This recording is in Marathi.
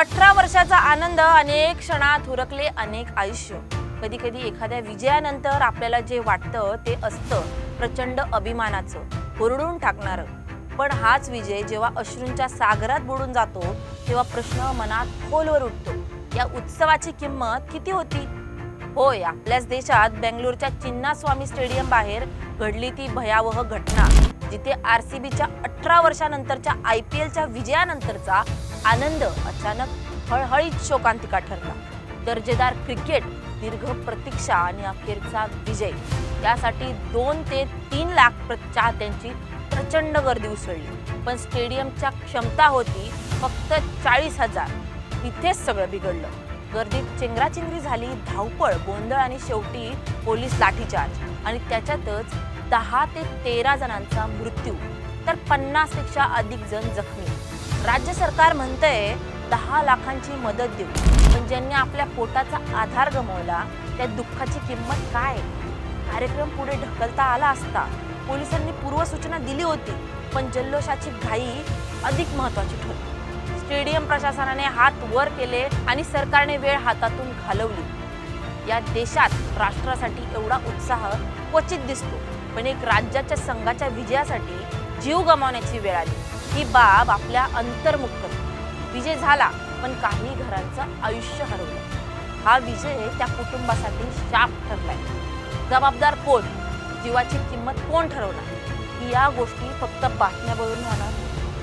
अठरा वर्षाचा आनंद अनेक क्षणात हुरकले अनेक आयुष्य. कधी कधी एखाद्या विजयानंतर आपल्याला जे वाटतं ते असतं प्रचंड अभिमानाचं हुरडून टाकणारं. पण हाच विजय जेव्हा अश्रूंच्या सागरात बुडून जातो तेव्हा प्रश्न मनात खोलवर उठतो. या उत्सवाची किंमत किती होती? होय आपल्याच देशात बेंगलोरच्या चिन्नास्वामी स्टेडियम बाहेर घडली ती भयावह घटना जिथे आर सी बीच्या अठरा वर्षानंतरच्या आय पी एलच्या विजयानंतरचा आनंद अचानक हळहळीत शोकांतिका ठरला. दर्जेदार क्रिकेट दीर्घ प्रतीक्षा आणि अखेरचा विजय. यासाठी दोन ते तीन लाख प्र- चाहत्यांची प्रचंड गर्दी उसळली. पण स्टेडियमच्या क्षमता होती फक्त चाळीस हजार. इथेच सगळं बिघडलं. गर्दीत चेंगराचेंगरी झाली धावपळ गोंधळ आणि शेवटी पोलीस लाठीचार्ज. आणि त्याच्यातच दहा ते तेरा जणांचा मृत्यू. तर पन्नासपेक्षा अधिक जण जखमी. राज्य सरकार म्हणतंय दहा लाखांची मदत देऊ. पण ज्यांनी आपल्या पोटाचा आधार गमावला त्या दुःखाची किंमत काय? कार्यक्रम पुढे ढकलता आला असता पोलिसांनी पूर्वसूचना दिली होती पण जल्लोषाची घाई अधिक महत्वाची ठरली. स्टेडियम प्रशासनाने हात वर केले आणि सरकारने वेळ हातातून घालवली. या देशात राष्ट्रासाठी एवढा उत्साह क्वचित दिसतो पण एक राज्याच्या संघाच्या विजयासाठी जीव गमावण्याची वेळ आली. ही बाब आपल्या अंतर्मुख करते विजय झाला पण काही घरांचं आयुष्य हरवलं. हा विजय त्या कुटुंबासाठी शाप ठरलाय. जबाबदार कोण? जीवाची किंमत कोण ठरवणार? या गोष्टी फक्त बातम्या बघून होणार.